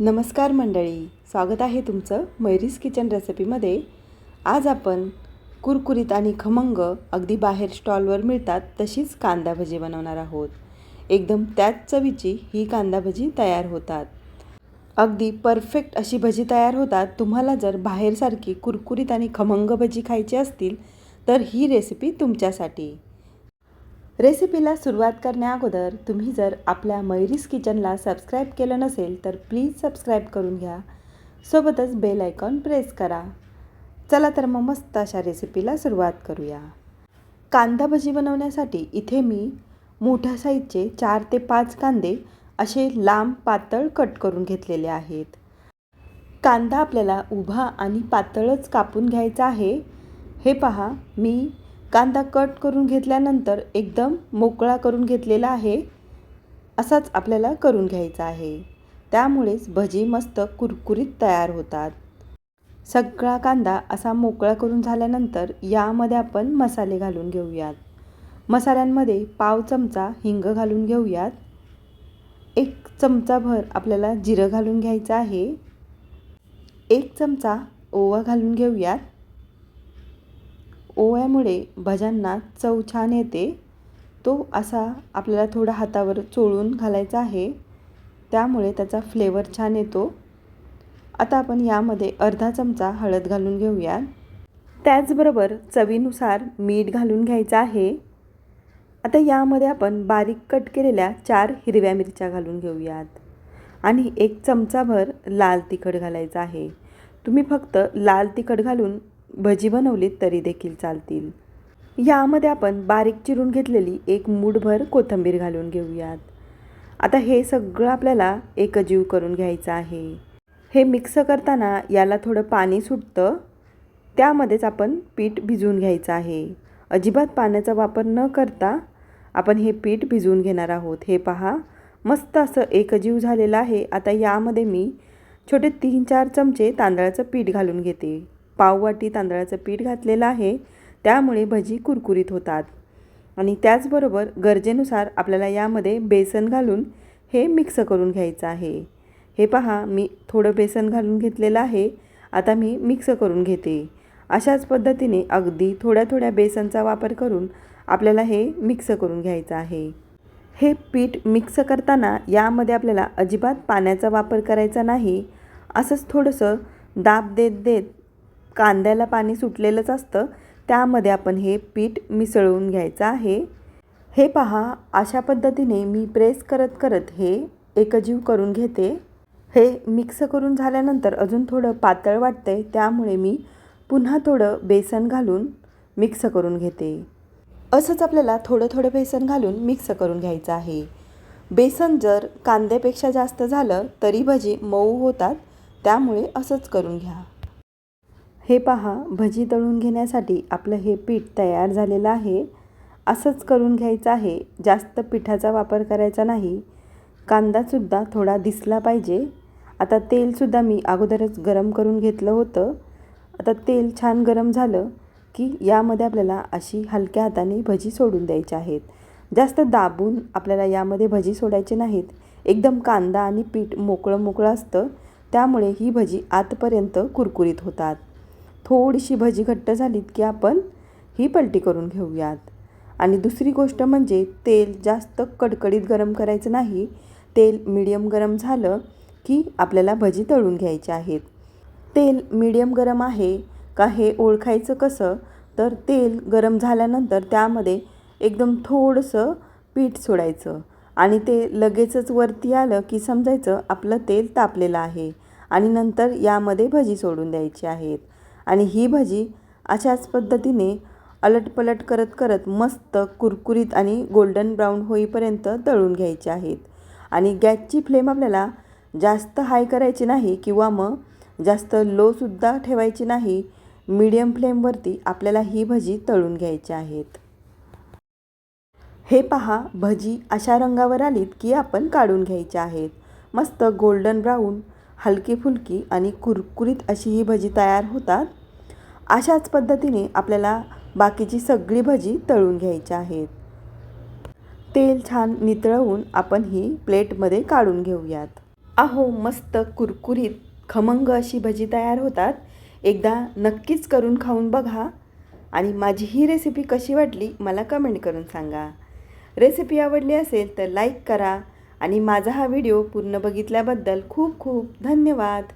नमस्कार मंडळी स्वागत आहे तुमचं मैरीज किचन रेसिपीमध्ये. आज आपण कुरकुरीत आणि खमंग अगदी बाहेर स्टॉलवर मिळतात तशीच कांदा भजी बनवणार आहोत. एकदम त्याच चवीची ही कांदा भजी तयार होतात. अगदी परफेक्ट अशी भजी तयार होतात. तुम्हाला जर बाहेरसारखी कुरकुरीत आणि खमंग भजी खायची असतील तर ही रेसिपी तुमच्यासाठी. रेसिपीला सुरुवात करण्याअगोदर तुम्ही जर आपल्या मैरीज किचनला सबस्क्राईब केलं नसेल तर प्लीज सबस्क्राईब करून घ्या. सोबतच बेल आयकॉन प्रेस करा. चला तर मग मस्त अशा रेसिपीला सुरुवात करूया. कांदा भजी बनवण्यासाठी इथे मी मोठ्या साईजचे चार ते पाच कांदे असे लांब पातळ कट करून घेतलेले आहेत. कांदा आपल्याला उभा आणि पातळच कापून घ्यायचा आहे. हे पहा मी कांदा कट करून घेतल्यानंतर एकदम मोकळा करून घेतलेला आहे असाच आपल्याला करून घ्यायचा आहे. त्यामुळेच भजी मस्त कुरकुरीत तयार होतात. सगळा कांदा असा मोकळा करून झाल्यानंतर यामध्ये आपण मसाले घालून घेऊयात. मसाल्यांमध्ये पाव चमचा हिंग घालून घेऊयात. एक चमचाभर आपल्याला जिरं घालून घ्यायचं आहे. एक चमचा ओवा घालून घेऊयात. ओव्यामुळे भज्यांना चव छान येते. तो असा आपल्याला थोडा हातावर चोळून घालायचा आहे. त्यामुळे त्याचा फ्लेवर छान येतो. आता आपण यामध्ये अर्धा चमचा हळद घालून घेऊयात त्याचबरोबर चवीनुसार मीठ घालून घ्यायचं आहे. आता यामध्ये आपण बारीक कट केलेल्या चार हिरव्या मिरच्या घालून घेऊयात. आणि एक चमचाभर लाल तिखट घालायचं आहे. तुम्ही फक्त लाल तिखट घालून भजी बनवलीत तरी देखील चालतील. यामध्ये आपण बारीक चिरून घेतलेली एक मूठभर कोथिंबीर घालून घेऊयात. आता हे सगळं आपल्याला एकजीव करून घ्यायचं आहे. हे मिक्स करताना याला थोडं पाणी सुटतं. त्यामध्येच आपण पीठ भिजवून घ्यायचं आहे. अजिबात पाण्याचा वापर न करता आपण हे पीठ भिजवून घेणार आहोत. हे पहा मस्त असं एकजीव झालेलं आहे. आता यामध्ये मी छोटे तीन चार चमचे तांदळाचं पीठ घालून घेते. पाववाटी तांदळाचं पीठ घातलेलं आहे. त्यामुळे भजी कुरकुरीत होतात. आणि त्याचबरोबर गरजेनुसार आपल्याला यामध्ये बेसन घालून हे मिक्स करून घ्यायचं आहे. हे पहा मी थोडं बेसन घालून घेतलेलं आहे. आता मी मिक्स करून घेते. अशाच पद्धतीने अगदी थोड्या थोड्या बेसनचा वापर करून आपल्याला हे मिक्स करून घ्यायचं आहे. हे पीठ मिक्स करताना यामध्ये आपल्याला अजिबात पाण्याचा वापर करायचा नाही. असंच थोडंसं दाब देत देत कांद्याला पाणी सुटलेलंच असतं त्यामध्ये आपण हे पीठ मिसळून घ्यायचं आहे. हे पहा अशा पद्धतीने मी प्रेस करत करत हे एकजीव करून घेते. हे मिक्स करून झाल्यानंतर अजून थोडं पातळ वाटतंय त्यामुळे मी पुन्हा थोडं बेसन घालून मिक्स करून घेते. असंच आपल्याला थोडं थोडं बेसन घालून मिक्स करून घ्यायचं आहे. बेसन जर कांद्यापेक्षा जास्त झालं तरी भजी मऊ होतात त्यामुळे असंच करून घ्या. हे पहा भजी तळून घेण्यासाठी आपलं हे पीठ तयार झालेलं आहे. असंच करून घ्यायचं आहे. जास्त पिठाचा वापर करायचा नाही. कांदासुद्धा थोडा दिसला पाहिजे. आता तेलसुद्धा मी अगोदरच गरम करून घेतलं होतं. आता तेल छान गरम झालं की यामध्ये आपल्याला अशी हलक्या हाताने भजी सोडून द्यायची आहेत. जास्त दाबून आपल्याला यामध्ये भजी सोडायचे नाहीत. एकदम कांदा आणि पीठ मोकळं मोकळं असतं. त्यामुळे ही भजी आतपर्यंत कुरकुरीत होतात. थोडीशी भजी घट्ट झालीत की आपण ही पलटी करून घेऊयात. आणि दुसरी गोष्ट म्हणजे तेल जास्त कडकडीत गरम करायचं नाही. तेल मिडियम गरम झालं की आपल्याला भजी तळून घ्यायची आहेत. तेल मिडियम गरम आहे का हे ओळखायचं कसं? तर तेल गरम झाल्यानंतर त्यामध्ये एकदम थोडंसं पीठ सोडायचं. आणि ते लगेचच वरती आलं की समजायचं आपलं तेल तापलेलं आहे. आणि नंतर यामध्ये भजी सोडून द्यायची आहेत. आणि ही भजी अशाच पद्धतीने अलटपलट करत करत मस्त कुरकुरीत आणि गोल्डन ब्राऊन होईपर्यंत तळून घ्यायचे आहेत. आणि गॅसची फ्लेम आपल्याला जास्त हाय करायची नाही किंवा मग जास्त लोसुद्धा ठेवायची नाही मीडियम फ्लेमवरती आपल्याला ही भजी तळून घ्यायची आहेत. हे पहा भजी अशा रंगावर आलीत की आपण काढून घ्यायच्या आहेत. मस्त गोल्डन ब्राऊन हलकी फुलकी आणि कुरकुरीत अशी ही भजी तयार होतात. अशाच पद्धतीने आपल्याला बाकीची सगळी भजी तळून घ्यायची आहेत. तेल छान नितळवून आपण ही प्लेटमध्ये काढून घेऊयात. अहो मस्त कुरकुरीत खमंग अशी भजी तयार होतात. एकदा नक्कीच करून खाऊन बघा. आणि माझी ही रेसिपी कशी वाटली मला कमेंट करून सांगा. रेसिपी आवडली असेल तर लाईक करा. आणि माझा हा व्हिडिओ पूर्ण बघितल्याबद्दल खूप खूप धन्यवाद.